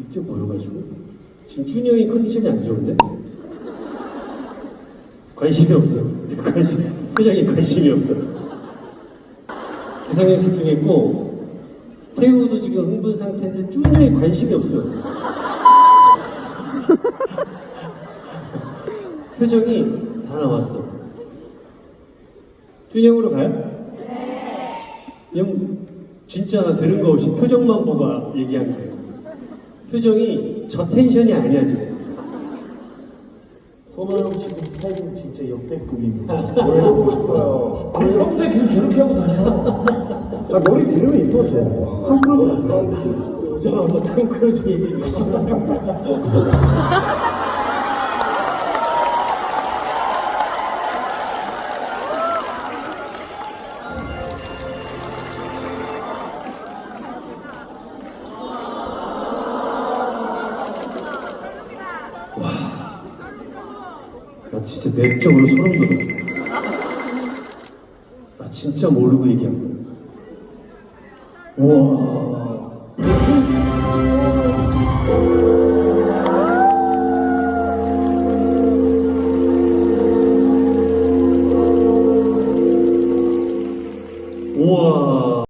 이때 보여가지고. 지금 준이 형이 컨디션이 안 좋은데? 관심이 없어 관심 표정에 관심이 없어 기상에 집중했고 태우도 지금 흥분 상태인데 준이 형이 관심이 없어 표정이 다 나왔어. 준이 형으로 가요? 형 진짜 들은 거 없이 표정만 보고 얘기하는 거예요. 표정이 저 텐션이 아니야 지금. 허만형 지금 스타일은 진짜 역대급입니다. 노래 보고 싶어요. 아니, 평소에 계속 저렇게 하고 다녀. 나 머리 기르면 이뻐져. 한 프로즈 같아. 오자마자 탕 크루즈 얘기를 와, 나 진짜 맥적으로 소름 돋아. 나 진짜 모르고 얘기한 거야. 와. 우와.